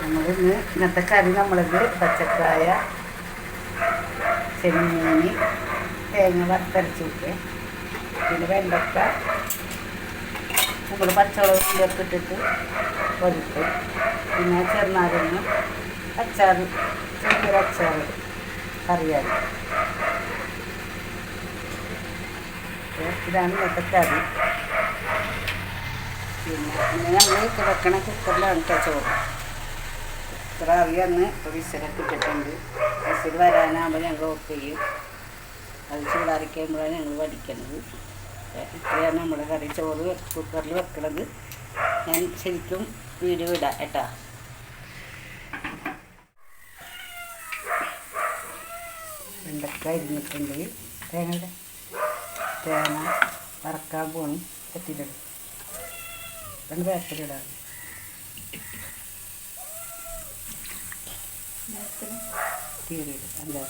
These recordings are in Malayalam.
നമ്മളിന്ന് ഇന്നത്തെ കറി നമ്മളിത് പച്ചക്കായ ചെമ്മീൻ തേങ്ങ വറുത്തരച്ച് വെക്കുക. പിന്നെ വെണ്ടക്ക നമ്മൾ പച്ചമുളക് ചേർത്തിട്ടിട്ട് ഇട്ടിട്ട് പിന്നെ ചെറുനാരങ്ങ അച്ചാർ ചെറിയൊരു അച്ചാർ കറിയാണ്. ഇതാണ് ഇന്നത്തെ കറി. പിന്നെ നമ്മൾ വെക്കണ കുക്കറിലാണ് കേട്ടോ കുക്കർ അറിയാന്ന് ഇപ്പോൾ വിസിലൊക്കെ ഇട്ടിട്ടുണ്ട്. വരാനാകുമ്പോൾ ഞങ്ങൾ ഓഫ് ചെയ്യും. അത് ചൂടാറിക്കുമ്പോഴാണ് ഞങ്ങൾ പഠിക്കുന്നത് ഇത്രയാണ് നമ്മുടെ കറി. ചോറ് കുക്കറിൽ വെക്കുന്നത് ഞാൻ ശരിക്കും വീഡിയോ ഇടാം കേട്ടോ. വെണ്ടക്ക ഇരുന്നിട്ടുണ്ട് തേങ്ങയുടെ തേങ്ങ വറക്കാൻ പോകണം എത്തിയിട്ടുണ്ട് രണ്ട് പേപ്പറിടാം തീരിടും എന്താ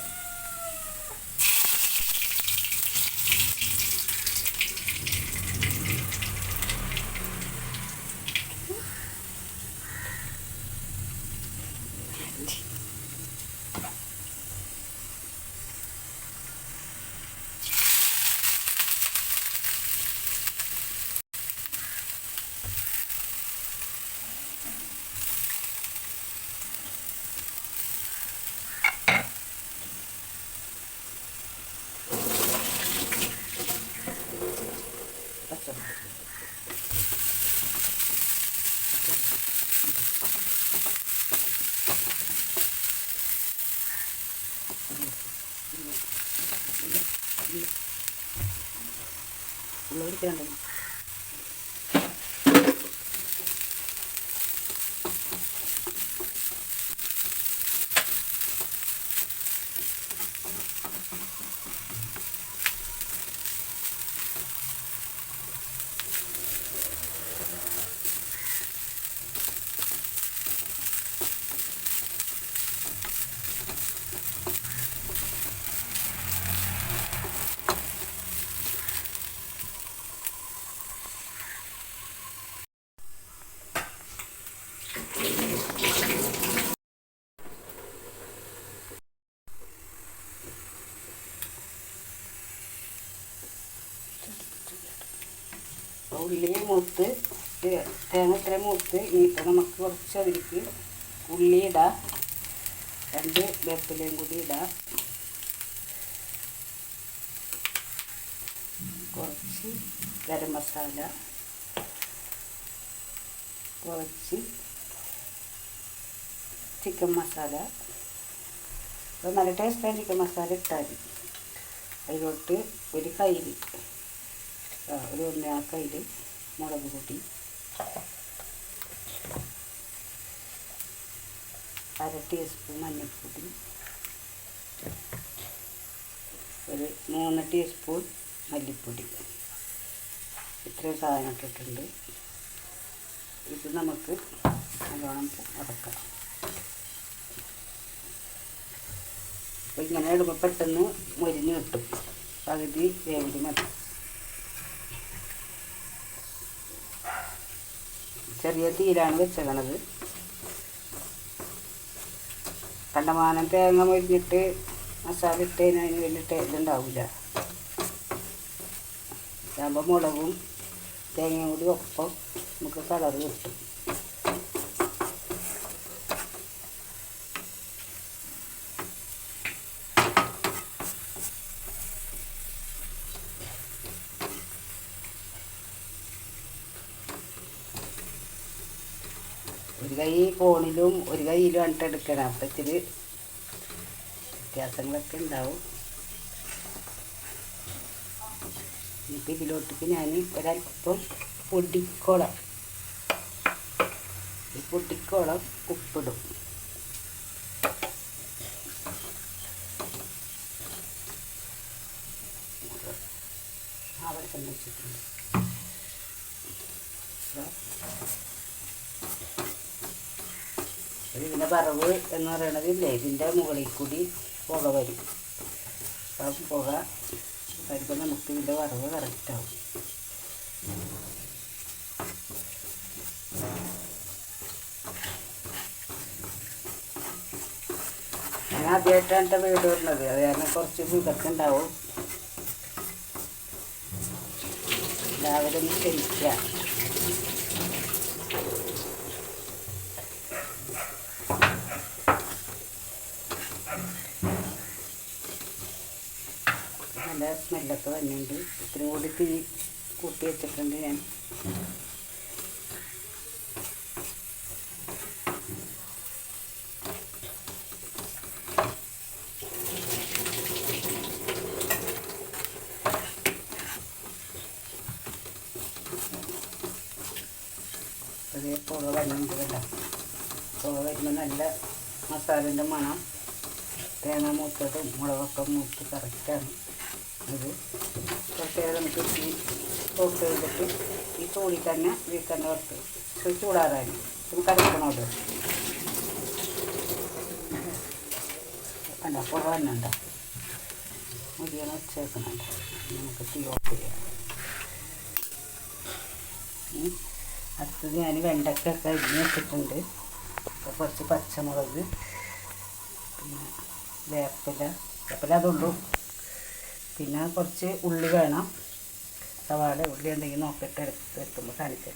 പച്ചമുളക് ഉള്ള പിടിക്കണ്ടോ ഉള്ളി മൂത്ത് തേങ്ങ ഇത്ര മൂത്ത് ഇനിയിപ്പോൾ നമുക്ക് കുറച്ച് അതിലേക്ക് ഉള്ളി ഇടാം. രണ്ട് വേപ്പിലയും കൂടി ഇടാം. കുറച്ച് ഗരം മസാല. കുറച്ച് ചിക്കൻ മസാല. അപ്പോൾ നല്ല ടേസ്റ്റായ ചിക്കൻ മസാല ഇട്ടാൽ അതിലോട്ട് ഒരു കയ്യിൽ ഒരു കയ്യിൽ മുളക് കൂട്ടി. അര ടീസ്പൂൺ മഞ്ഞൾപ്പൊടി. ഒരു മൂന്ന് ടീസ്പൂൺ മല്ലിപ്പൊടി. ഇത്രയും സാധനം ഇട്ടിട്ടുണ്ട്. ഇത് നമുക്ക് നല്ലോണം അടക്കാം. അപ്പോൾ ഇങ്ങനെ ഇടുമ്പോൾ പെട്ടെന്ന് മുരിഞ്ഞ് കിട്ടും. പകുതി വേവിൽ മതി. ചെറിയ തീയിലാണ് വെച്ചേക്കണത്. കണ്ടമാനം തേങ്ങ മൊരിഞ്ഞിട്ട് മസാല ഇട്ട് കഴിഞ്ഞാൽ അതിന് വലിയ ഇതുണ്ടാവില്ല ഇതാകുമ്പോൾ മുളകും തേങ്ങയും കൂടി ഒപ്പം നമുക്ക് കളർ കിട്ടും ഒരു കൈ ഫോണിലും ഒരു കയ്യിലും ആണ് എടുക്കണം. അപ്പം ഇത്തിരി വ്യത്യാസങ്ങളൊക്കെ ഉണ്ടാവും. ഇനിയിപ്പോൾ ഇതിലോട്ടേക്ക് ഞാൻ ഒരല്പം പൊടിക്കോളം. ഈ പൊടിക്കോളം ഉപ്പിടും. ആവശ്യം വെച്ചിട്ടുണ്ട് ഇതാ. അപ്പോൾ ഇതിന്റെ വറവ് എന്ന് പറയണത് ഇതിന്റെ മുകളിൽ കൂടി പുക വരും. അപ്പം പുക വരുമ്പോൾ നമുക്ക് ഇതിന്റെ വറവ് കറക്റ്റാവും ഞാൻ ആദ്യമായിട്ടാണ് എന്റെ വീട് വരുന്നത്. അത് കാരണം കുറച്ച് ഇതൊക്കെ ഉണ്ടാവും. എല്ലാവരും ഒന്ന് ക്ഷമിക്കുക. നല്ല സ്മെല്ലൊക്കെ വരുന്നുണ്ട് ഇത്തിരി കൂടി തീ കൂട്ടി വെച്ചിട്ടുണ്ട് ഞാൻ. അതേ പുക വരുന്നുണ്ട് കേട്ടോ. പുക വരുമ്പോൾ നല്ല മസാലന്റെ മണം. തേങ്ങ മൂത്തതും മുളകൊക്കെ മൂത്ത് കറക്റ്റാണ്. നമുക്ക് ഈ ചെയ്തിട്ട് ഈ തോളിൽ തന്നെ വീക്കണ്ട വറുത്ത് ഇത് ചൂടാറാൻ ഇത് കറക്കണോട് കണ്ട? മുരിയണ വെച്ചേക്കുന്നുണ്ട് നമുക്ക് തീ ഓഫ് ചെയ്യാം. അടുത്തത് ഞാൻ വെണ്ടക്കൊക്കെ അരിഞ്ഞ് വെച്ചിട്ടുണ്ട്. അപ്പോൾ കുറച്ച് പച്ചമുളക് പിന്നെ വേപ്പില. വേപ്പില അതുള്ളൂ പിന്നെ കുറച്ച് ഉള്ളി വേണം. സവാള ഉള്ളി എന്തെങ്കിലും നോക്കിയിട്ട് എടുത്ത് കാണിച്ചു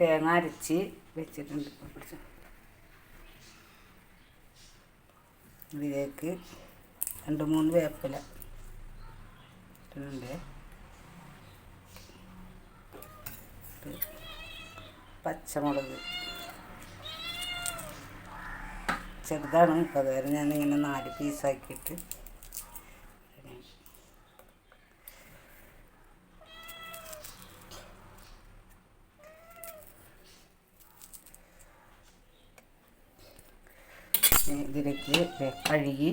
തേങ്ങ അരച്ച് വെച്ചിട്ടുണ്ട്. ഇതിലേക്ക് രണ്ട് മൂന്ന് വേപ്പില ഇട്ടിട്ടുണ്ട്. പച്ചമുളക്. ചെറുതാണ്. ഇപ്പോൾ അതുവരെ ഞാൻ ഇങ്ങനെ നാല് പീസാക്കിയിട്ട് ഇതിലേക്ക് കഴുകി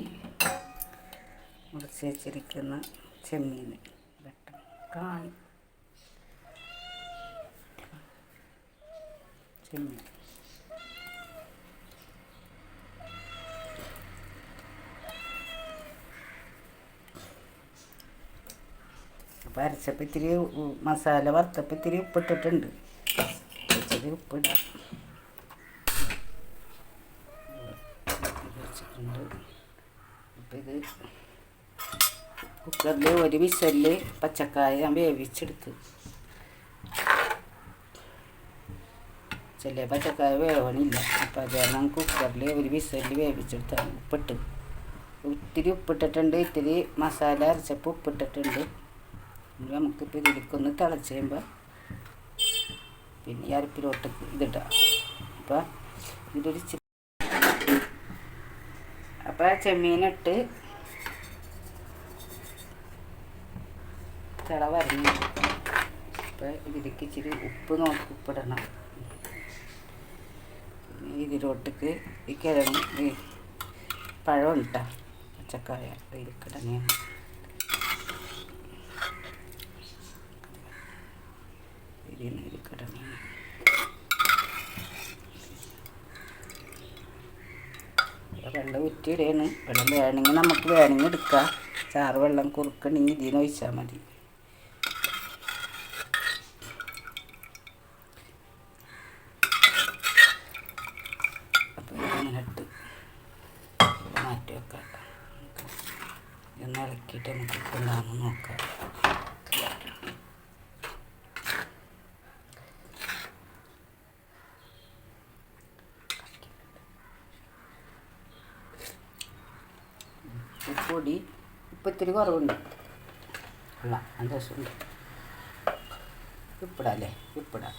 മുറിച്ച് വെച്ചിരിക്കുന്ന ചെമ്മീൻ കാണി ചെമ്മീൻ. അപ്പോൾ ഇത്തിരി മസാല വറുത്തപ്പോൾ ഇത്തിരി ഉപ്പിട്ടിട്ടുണ്ട്. ഇച്ചിരി ഉപ്പിടാം. ഇത് കുക്കറിൽ ഒരു വിസലിൽ പച്ചക്കായ ഞാൻ വേവിച്ചെടുത്ത്. ചില പച്ചക്കായ വേവണില്ല. അപ്പം അത് കാരണം കുക്കറിൽ ഒരു വിസലിൽ വേവിച്ചെടുത്താണ് ഉപ്പിട്ട്. ഇത്തിരി ഉപ്പിട്ടിട്ടുണ്ട്. ഇത്തിരി മസാല അരച്ചപ്പോൾ ഉപ്പിട്ടിട്ടുണ്ട്. നമുക്ക് ഇതിലേക്കൊന്ന് തിളച്ച് കഴിയുമ്പോൾ പിന്നെ അരപ്പിലോട്ട് ഇതിടാം. അപ്പം ഇതൊരു അപ്പം ചെമ്മീനിട്ട് തിള വരഞ്ഞു. ഇതിലേക്ക് ഇച്ചിരി ഉപ്പ് നോക്കി ഉപ്പിടണം. ഇതിലോട്ടേക്ക് ഈ കിഴങ്ങ് ഈ പഴം ഇട്ടാ പച്ചക്കായ ഇതിന് ഇതിലേക്കിടണേ വെള്ളം ഉറ്റിയിടയാണ് വെള്ളം വേണമെങ്കിൽ നമുക്ക് വേണമെങ്കിൽ എടുക്കാം. ചാറ് വെള്ളം കുറുക്കണമെങ്കിൽ ഇതിൽ നിന്ന് ഒഴിച്ചാൽ മതി അപ്പോൾ ഇതിങ്ങനെ ഇട്ട് മാറ്റി വെക്കാം ഒന്ന് ഇളക്കിയിട്ട് നമുക്ക് കൊണ്ടാന്ന് നോക്കാം പൊടി ഇപ്പം ഇത്തിരി കുറവുണ്ട്. അല്ല നല്ല രസമുണ്ട്. ഉപ്പിടാം. ഇപ്പിടാം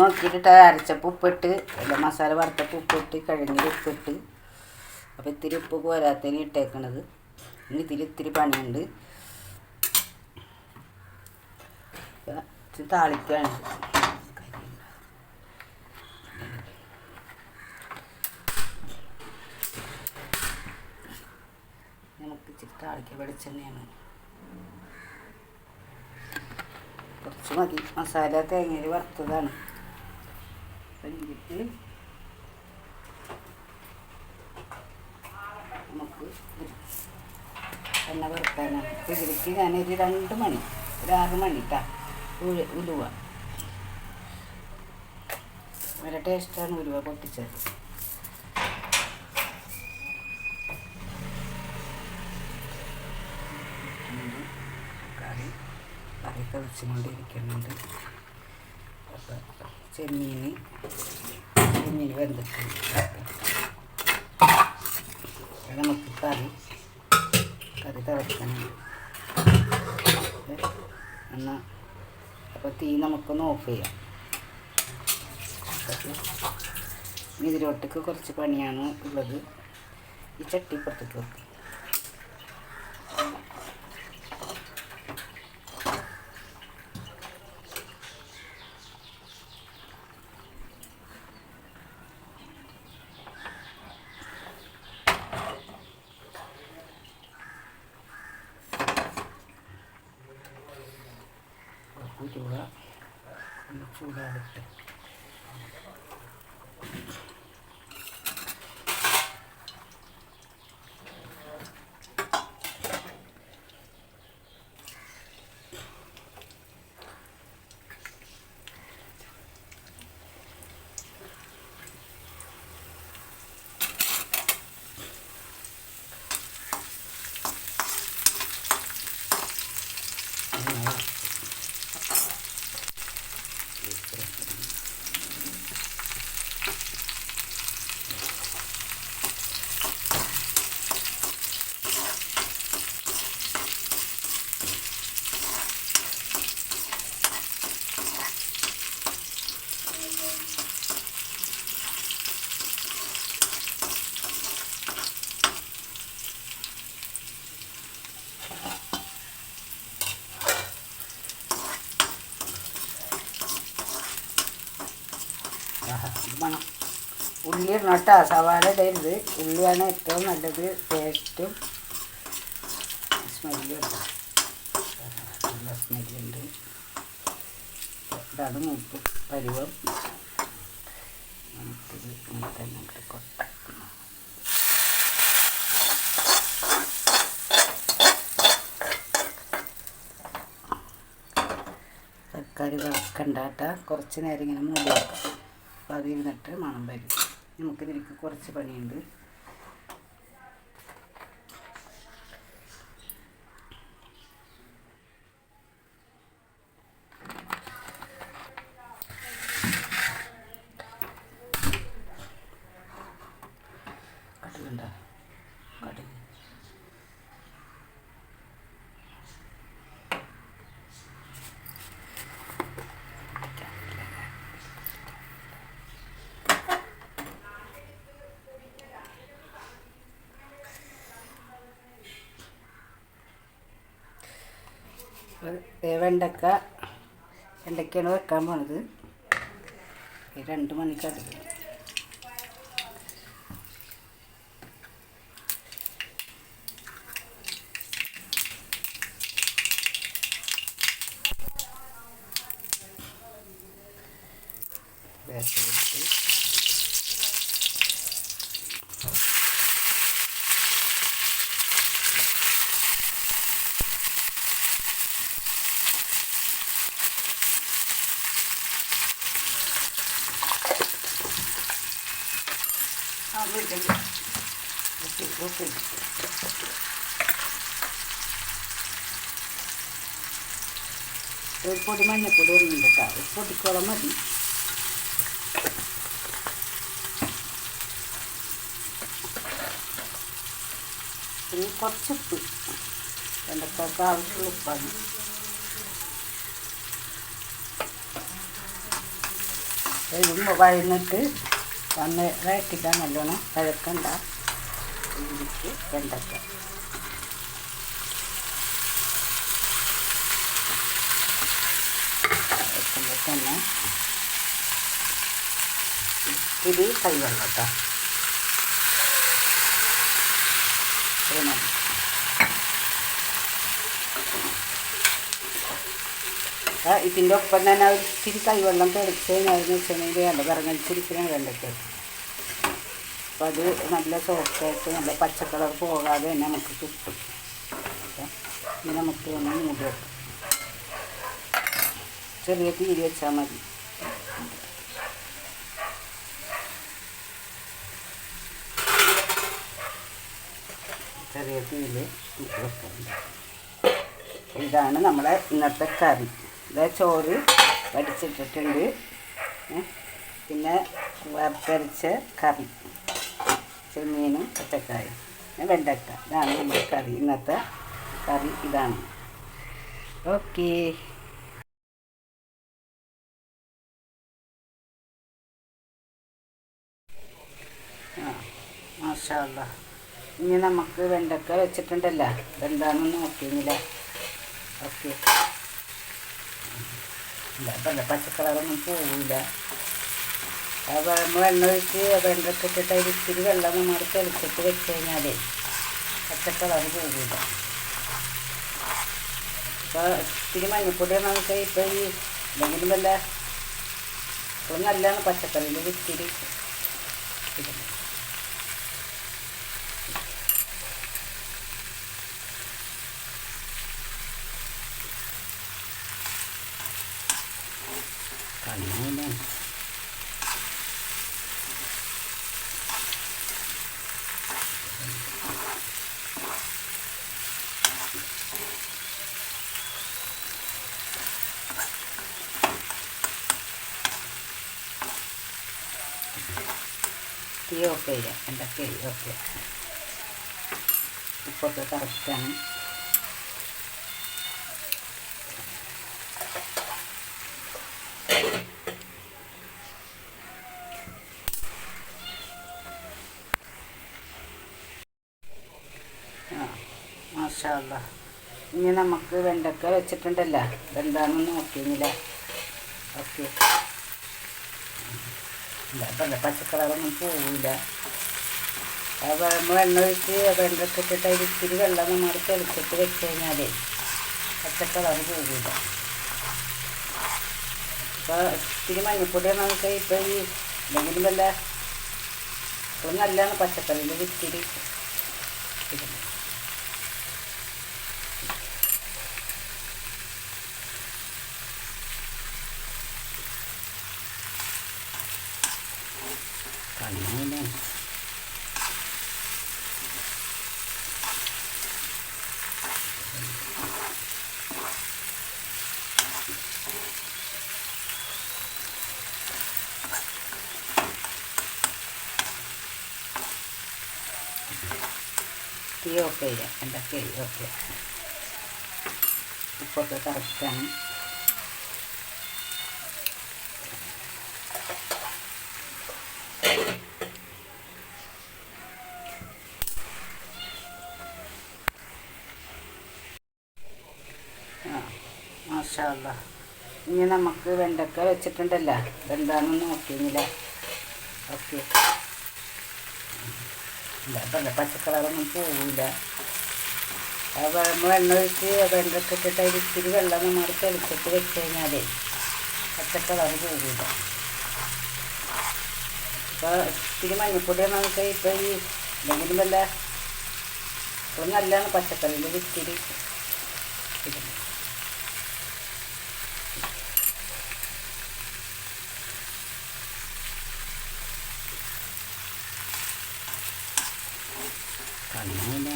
നോക്കിയിട്ട് അരച്ചപ്പോൾ ഉപ്പിട്ട് അല്ല മസാല വറുത്തപ്പോൾ ഉപ്പിട്ട് കഴിഞ്ഞിൽ ഉപ്പിട്ട്. അപ്പോൾ ഇത്തിരി ഉപ്പ് പോരാത്തതിന് ഇട്ടേക്കണത്. ഇനി ഇതിൽ ഇത്തിരി പണിയുണ്ട്. ഇപ്പം ഇച്ചിരി താളിക്ക വെളിച്ചെണ്ണയാണ്. കുറച്ച് മതി. മസാല തേങ്ങയിൽ വറുത്തതാണ്. നമുക്ക് എണ്ണ വറുക്കാനാണ് അപ്പോൾ ഇതിലേക്ക് ഞാനൊരു രണ്ട് മണി ഒരു ആറ് മണി കേട്ടോ ഉലുവ. നല്ല ടേസ്റ്റാണ് ഉലുവ പൊട്ടിച്ചത് കറി കറി തിളച്ചുകൊണ്ടിരിക്കുന്നുണ്ട് അപ്പോൾ ചെമ്മീൻ ചെമ്മീൻ വെന്തിട്ടുണ്ട്. നമുക്ക് കറി കറി തിളക്കണം. എന്നാൽ അപ്പോൾ തീ നമുക്കൊന്ന് ഓഫ് ചെയ്യാം. ഇതിലോട്ടേക്ക് കുറച്ച് പണിയാണ് ഉള്ളത്. ഈ ചട്ടി പുറത്തേക്ക് ഉരുവ ഒന്ന് ചൂടാകട്ടെ അങ്ങനെ ആഹാ, ഇത് മണം ഉള്ളി ഇടണം സവാള ഇടരുത് ഉള്ളിയാണ് ഏറ്റവും നല്ലത്. ടേസ്റ്റും സ്മെല്ലും നല്ല സ്മെല്ലുണ്ട് ഇതാണ് മൂപ്പ് പരുവം. തക്കാളി വറക്കണ്ടാട്ട കുറച്ച് നേരം ഇങ്ങനെ മൂടി വെക്കാം. അപ്പോൾ അതിരുന്നിട്ട് മണം വരും. നമുക്കിതിലേക്ക് കുറച്ച് പണിയുണ്ട്. വെണ്ടക്ക വെണ്ടയ്ക്കാണ് വെക്കാൻ പോണത്. രണ്ട് മണിക്കടുത്ത് വേപ്പിലിട്ട് ആ വീട്ടിൽ ഓക്കെ ഓക്കെ ഒരു പൊടി മഞ്ഞപ്പൊടി ഇടുന്നുണ്ട് കേട്ടോ പൊടിക്കോളം മതി. പിന്നെ കുറച്ച് ഉപ്പ്. വെണ്ടക്കൊക്കെ ആവശ്യമുള്ള ഉപ്പാണ്. ഇതും വഴന്നിട്ട് വന്ന് വഴറ്റിക്കാൻ നല്ലോണം ഇതിലേക്ക് വെണ്ടക്ക തന്നെ ഇത്തിരി കൈവെള്ളം കേട്ടോ ഇതിന്റെ ഒപ്പം തന്നെ അവർ ഇത്തിരി കൈവെള്ളം തെളിച്ച് കഴിഞ്ഞാൽ വെച്ചിട്ടുണ്ടെങ്കിൽ നല്ല വിറങ്ങലിച്ചിരിക്കണം വേണ്ടത് അപ്പം അത് നല്ല സോഫ്റ്റായിട്ട് നല്ല പച്ചക്കളർ പോകാതെ തന്നെ നമുക്ക് കിട്ടും. ഇനി നമുക്ക് ഒന്ന് മൂടി വെക്കാം. ചെറിയ തീരി വെച്ചാൽ മതി. ചെറിയ തീയിൽ ഇതാണ് നമ്മളെ ഇന്നത്തെ കറി. ഇതാ ചോറ് വടിച്ചിട്ടിട്ടുണ്ട്. പിന്നെ വറുത്തരച്ച കറി. ചെമ്മീനും പച്ചക്കായും. വെണ്ടക്ക. ഇതാണ് നമ്മുടെ കറി. ഇന്നത്തെ കറി ഇതാണ്. ഓക്കേ. മാഷാല്ല ഇനി നമുക്ക് വെണ്ടക്ക വെച്ചിട്ടുണ്ടല്ലോ. എന്താണെന്ന് നോക്കിയില്ല ഓക്കെ. വെള്ള പച്ചക്കളറൊന്നും പോവില്ല നമ്മൾ എണ്ണ ഒഴിച്ച് വെണ്ടക്ക ഇട്ടിട്ട് അതിൽ ഇത്തിരി വെള്ളം നമ്മൾ തെളിച്ചിട്ട് വെച്ച് കഴിഞ്ഞാൽ പച്ചക്കളറ് പോവില്ല അപ്പോൾ ഇത്തിരി മഞ്ഞപ്പൊടി നമുക്ക് ഇപ്പോൾ ഈ എന്തെങ്കിലും വല്ല ഇപ്പോൾ നല്ലതാണ് പച്ചക്കറിയിൽ ഇത്തിരി ഇടുന്നത് കണ്ണാണ് തീ ഓഫ് ചെയ്യാം എന്തൊക്കെ ഓക്കെ ഉപ്പൊക്കെ കറക്റ്റാണ് ആ മാഷാല്ല ഇനി നമുക്ക് വെണ്ടക്ക വെച്ചിട്ടുണ്ടല്ലോ. എന്താണെന്ന് നോക്കിയില്ല ഓക്കെ. പല്ല പച്ചക്കളറൊന്നും പോവില്ല നമ്മൾ എണ്ണ ഒഴിച്ച് വെണ്ടക്ക ഇട്ടിട്ട് അതിൽ ഇത്തിരി വെള്ളം നമ്മൾ തെളിച്ചിട്ട് വെച്ച് കഴിഞ്ഞാൽ പച്ചക്കളറ് പോവില്ല അപ്പോൾ ഇത്തിരി മഞ്ഞപ്പൊടിയാണ് നമുക്ക് ഇപ്പോൾ ഈ എന്തെങ്കിലും വല്ല ഇപ്പോൾ നല്ലതാണ് പച്ചക്കറിയിൽ ഇത്തിരി ഇടുന്നത് കണ്ണാണ് തീ ഓഫ് ചെയ്യാം എന്തൊക്കെ ഓക്കെ മാഷാല്ല ഇനി നമുക്ക് വെണ്ടക്ക വെച്ചിട്ടുണ്ടല്ലോ. എന്താണെന്ന് നോക്കിയില്ല ഓക്കെ. പല്ല പച്ചക്കളറൊന്നും പോവില്ല നമ്മൾ എണ്ണ ഒഴിച്ച് വെണ്ടക്ക ഇട്ടിട്ട് അതിൽ ഇത്തിരി വെള്ളം നമ്മൾ തെളിച്ചിട്ട് വെച്ച് കഴിഞ്ഞാലേ പച്ചക്കളറ് പോവില്ല അപ്പോൾ ഇത്തിരി മഞ്ഞപ്പൊടിയാണ് നമുക്ക് ഇപ്പോൾ ഈ എന്തെങ്കിലും വല്ല ഇപ്പോൾ നല്ലതാണ് പച്ചക്കറിന്റെ ഇത്തിരി കണ്ണാണ്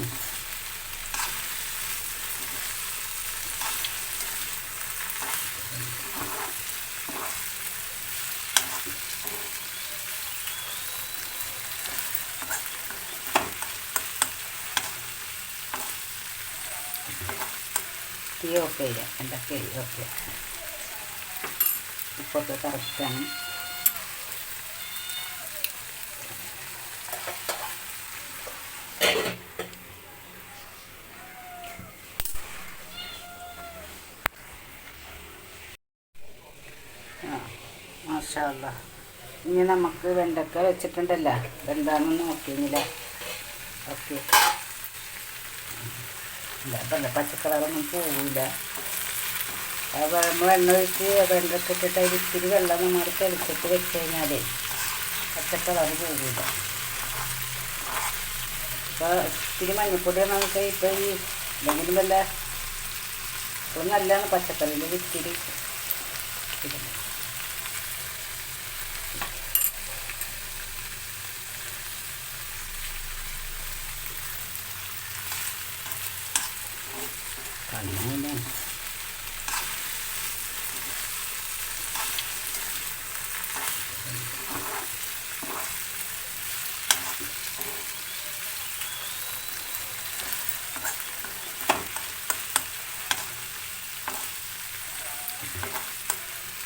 തീ ഓഫ് ചെയ്യാം എന്തൊക്കെ ഓക്കെ ഉപ്പൊക്കെ കറക്റ്റാണ് ആ മാഷാല്ല ഇനി നമുക്ക് വെണ്ടക്ക വെച്ചിട്ടുണ്ടല്ലോ. എന്താണെന്ന് നോക്കിയില്ല ഓക്കെ. പല്ല പച്ചക്കളറൊന്നും പോവില്ല നമ്മൾ എണ്ണ ഒഴിച്ച് വെണ്ടക്ക ഇട്ടിട്ട് അതിൽ ഇത്തിരി വെള്ളം നമ്മൾ തെളിച്ചിട്ട് വെച്ച് കഴിഞ്ഞാൽ പച്ചക്കളറ് പോവില്ല അപ്പോൾ ഇത്തിരി മഞ്ഞപ്പൊടി നമുക്ക് ഇപ്പോൾ ഈ എന്തെങ്കിലും വല്ല ഇപ്പോൾ നല്ലതാണ് പച്ചക്കറിന്റെ ഇത്തിരി. കണ്ണാണ്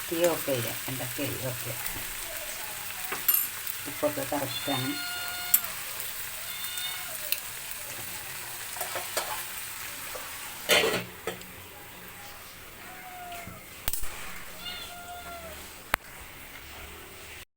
തീ ഓഫ് ചെയ്യാം എന്തൊക്കെ ഓക്കെ ഉപ്പൊക്കെ കറക്റ്റാണ്